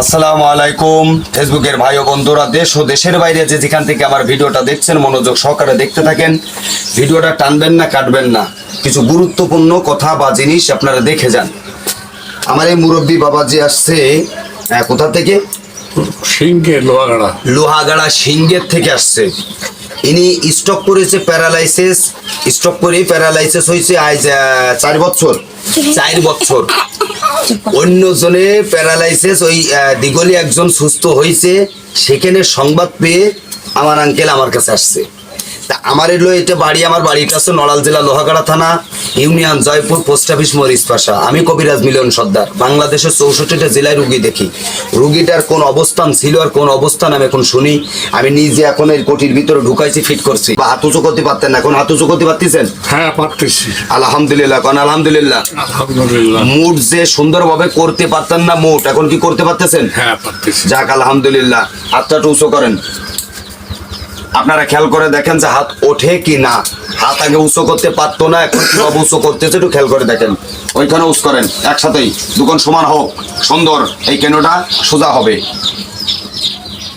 আসসালামু আলাইকুম। ফেসবুকের ভাই ও বন্ধুরা দেশ ও দেশের বাইরে যে যেখান থেকে আমার ভিডিওটা দেখছেন মনোযোগ সহকারে দেখতে থাকেন। ভিডিওটা টানবেন না কাটবেন না। কিছু গুরুত্বপূর্ণ কথা বা জিনিস আপনারা দেখে যান। আমার এই মুরব্বী বাবা যে আসছে কোথা থেকে? সিংহে লোহাগাড়া। লোহাগাড়া সিংহের থেকে আসছে। ইনি স্টক করেছে প্যারালাইসিস স্টক করে প্যারালাইসিস হয়েছে আজ চার বছর। চার বছর। অন্যজনে প্যারালাইসিস ওই দিগলি একজন সুস্থ হয়েছে, সেখানে সংবাদ পেয়ে আমার আঙ্কেল আমার কাছে আসছে। আমার এলো এটা বাড়ি আমার বাড়িটা হচ্ছে নড়াল জেলা লোহাগাড়া থানা ইউনিয়ন জয়পুর পোস্ট অফিস মরিচ পাশা। আমি কবিরাজ মিলন সর্দার। বাংলাদেশের চৌষট্টিটা জেলায় রুগী দেখি। রুগীটার কোন অবস্থান ছিল আর কোন অবস্থান আমি এখন শুনি। আমি নিজে এখন এর কোটির ভিতরে ঢুকাইছি ফিট করছি। বা হাত উঁচু করতে পারতেন না। এখন হাত উঁচু করতে পারতেছেন? হ্যাঁ পারতেছি। আলহামদুলিল্লাহ কোন আলহামদুলিল্লাহ? আলহামদুলিল্লাহ। মুড যে সুন্দরভাবে করতে পারতেন না মুড এখন কি করতে পারতেছেন? হ্যাঁ পারতেছি। যাক আলহামদুলিল্লাহ। হাতটা উঁচু করেন। আপনারা খেয়াল করে দেখেন যে হাত ওঠে কি না। হাত আগে উঁচু করতে পারতো না, এখন সব উঁচু করতেছে একটু খেয়াল করে দেখেন। ওইখানে উঁচ করেন, একসাথেই। দুখন সমান হোক, সুন্দর। এই কেনোটা সোজা হবে।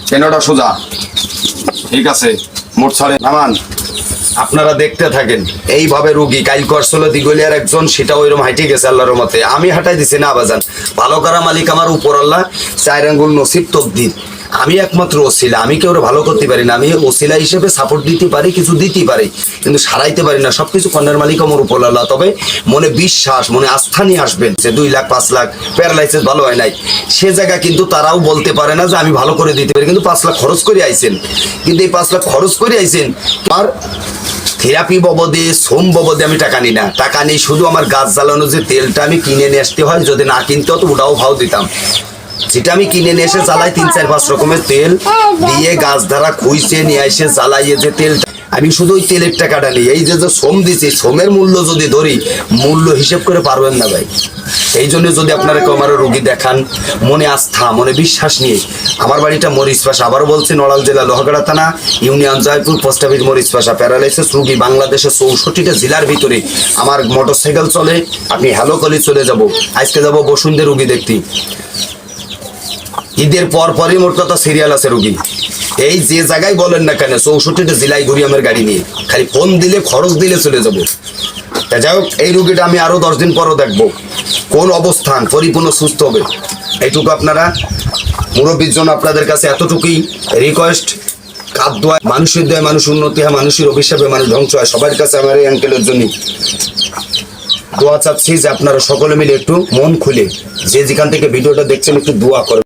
কেনোটা সোজা। ঠিক আছে, মোট ছাড়ে নামান, আপনারা দেখতে থাকেন, এইভাবে রুগী কাইল করছিল দিগলিয়ার একজন, সেটা ওইরকম হাইটে গেছে আল্লাহর মতে আমি হাঁটাই দিছি না বাজান ভালো করা মালিক আমার উপর আল্লাহ, চার আঙ্গুল নসিব তকদির। আমি একমাত্র ওসিলা, আমি কেউ ভালো করতে পারি না, আমি ওসিলা হিসেবে সাপোর্ট দিতে পারি, কিছু দিতে পারি, কিন্তু সারাইতে পারি না, সবকিছু কন্যার মালিক আমার উপর আল্লাহ তবে মনে বিশ্বাস, মনে আস্থা নিয়ে আসবেন যে দুই লাখ, পাঁচ লাখ প্যারালাইসিস ভালো হয় নাই। সে জায়গা কিন্তু তারাও বলতে পারে না যে আমি ভালো করে দিতে পারি, কিন্তু পাঁচ লাখ খরচ করে আইছেন। কিন্তু এই পাঁচ লাখ খরচ করে আইছেন আর থেরাপি বাবদে, সোম বাবদে আমি টাকা নিই না। টাকা নিই, শুধু আমার গাছ জ্বালানো যে তেলটা আমি কিনে নিয়ে আসতে হয়, যদি না কিনতে হতো ওটাও ভাও দিতাম। যেটা আমি কিনে নিয়ে এসে জ্বালাই, তিন চার পাঁচ রকমের তেল দিয়ে গাছ ধারা খুঁজছে নিয়ে এসে জ্বালাইয়ে যে তেলটা আমি শুধু ওই তেলের টাকাটা নিই। এই যে যে সোম দিছি, শ্রমের মূল্য যদি ধরি, মূল্য হিসেব করে পারবেন না ভাই। এই জন্য যদি আপনারা কেউ আমার রোগী দেখান, মনে আস্থা, মনে বিশ্বাস নিয়ে, আমার বাড়িটা মরিচ পাশা আবারও বলছি, নড়াল জেলা লোহাগড়া থানা, ইউনিয়ন জয়পুর, পোস্ট অফিস মরিচ পাশা প্যারালাইসিস রুগী, বাংলাদেশের চৌষট্টিটা জেলার ভিতরে আমার মোটরসাইকেল চলে। আপনি হ্যালো কলি চলে যাব। আজকে যাব বসুন্ধে রুগী দেখতে। ঈদের পর পরই মোট সিরিয়াল আছে রুগী। এই যে জায়গায় বলেন না কেন, চৌষট্টিটা জেলায় ঘুরি আমার গাড়ি নিয়ে। খালি ফোন দিলে, খরচ দিলে চলে যাব। তা যাই হোক, এই রুগীটা আমি আরও দশ দিন পরও দেখব। কোন অবস্থান, পরিপূর্ণ সুস্থ হবে। এইটুকু আপনারা, মুরব্বীর জন্য আপনাদের কাছে এতটুকুই রিকোয়েস্ট কাপ দোয়া মানুষের দোয়া মানুষ উন্নতি হয়, মানুষের অভিশাপে মানুষ ধ্বংস হয়। সবার কাছে আমার এই অ্যাঙ্কেলের জন্য দোয়া চাচ্ছি যে আপনারা সকলে মিলে একটু মন খুলে, যে যেখান থেকে ভিডিওটা দেখছেন একটু দোয়া করবেন